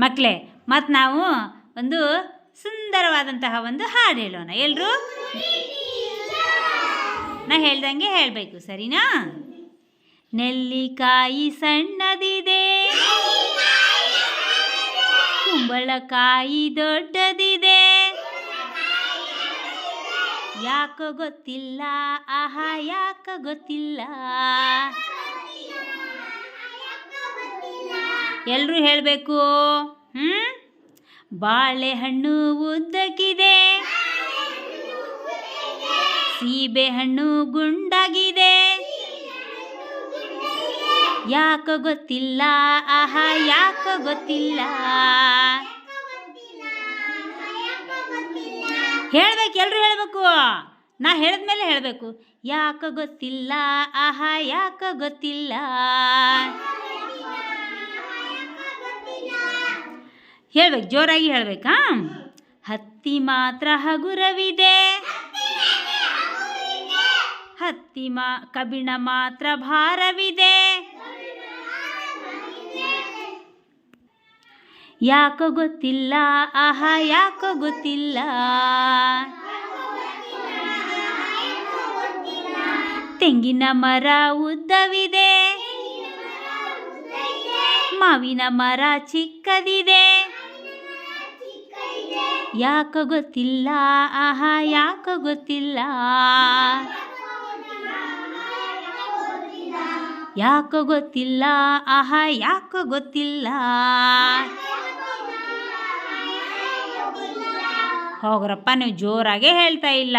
ಮಕ್ಕಳೇ ಮತ್ತು ನಾವು ಒಂದು ಸುಂದರವಾದಂತಹ ಒಂದು ಹಾಡು ಹೇಳೋಣ. ಎಲ್ಲರೂ ನಾ ಹೇಳ್ದಂಗೆ ಹೇಳಬೇಕು, ಸರಿನಾ? ನೆಲ್ಲಿಕಾಯಿ ಸಣ್ಣದಿದೆ. ಕುಂಬಳಕಾಯಿ ದೊಡ್ಡದಿದೆ. ಯಾಕೋ ಗೊತ್ತಿಲ್ಲ, ಆಹಾ, ಯಾಕೋ ಗೊತ್ತಿಲ್ಲ. ಎಲ್ಲರೂ ಹೇಳಬೇಕು? ಹ್ಞೂ ಬಾಳೆಹಣ್ಣು ಉದ್ದಕ್ಕಿದೆ. ಸೀಬೆಹಣ್ಣು ಗುಂಡಾಗಿದೆ. ಯಾಕ ಗೊತ್ತಿಲ್ಲ? ಆಹಾ, ಯಾಕ ಗೊತ್ತಿಲ್ಲ? ಹೇಳ್ಬೇಕು ಎಲ್ಲರೂ ಹೇಳಬೇಕು? ನಾ ಹೇಳಿದ್ಮೇಲೆ ಹೇಳಬೇಕು. ಯಾಕ ಗೊತ್ತಿಲ್ಲ? ಆಹಾ, ಯಾಕ ಗೊತ್ತಿಲ್ಲ? ಹೇಳ್ಬೇಕು ಜೋರಾಗಿ ಹೇಳ್ಬೇಕಾ? ಹತ್ತಿ ಮಾತ್ರ ಹಗುರವಿದೆ. ಹತ್ತಿ ಮಾ, ಕಬ್ಬಿಣ ಮಾತ್ರ ಭಾರವಿದೆ. ಯಾಕೋ ಗೊತ್ತಿಲ್ಲ, ಆಹಾ, ಯಾಕೋ ಗೊತ್ತಿಲ್ಲ. ತೆಂಗಿನ ಮರ ಉದ್ದವಿದೆ. ಮಾವಿನ ಮರ ಚಿಕ್ಕದಿದೆ. ಯಾಕೋ ಗೊತ್ತಿಲ್ಲ, ಆಹಾ, ಯಾಕೆ ಗೊತ್ತಿಲ್ಲ. ಯಾಕೆ ಗೊತ್ತಿಲ್ಲ, ಆಹಾ, ಯಾಕೆ ಗೊತ್ತಿಲ್ಲ. ಹೋಗ್ರಪ್ಪ, ನೀವು ಜೋರಾಗೇ ಹೇಳ್ತಾ ಇಲ್ಲ.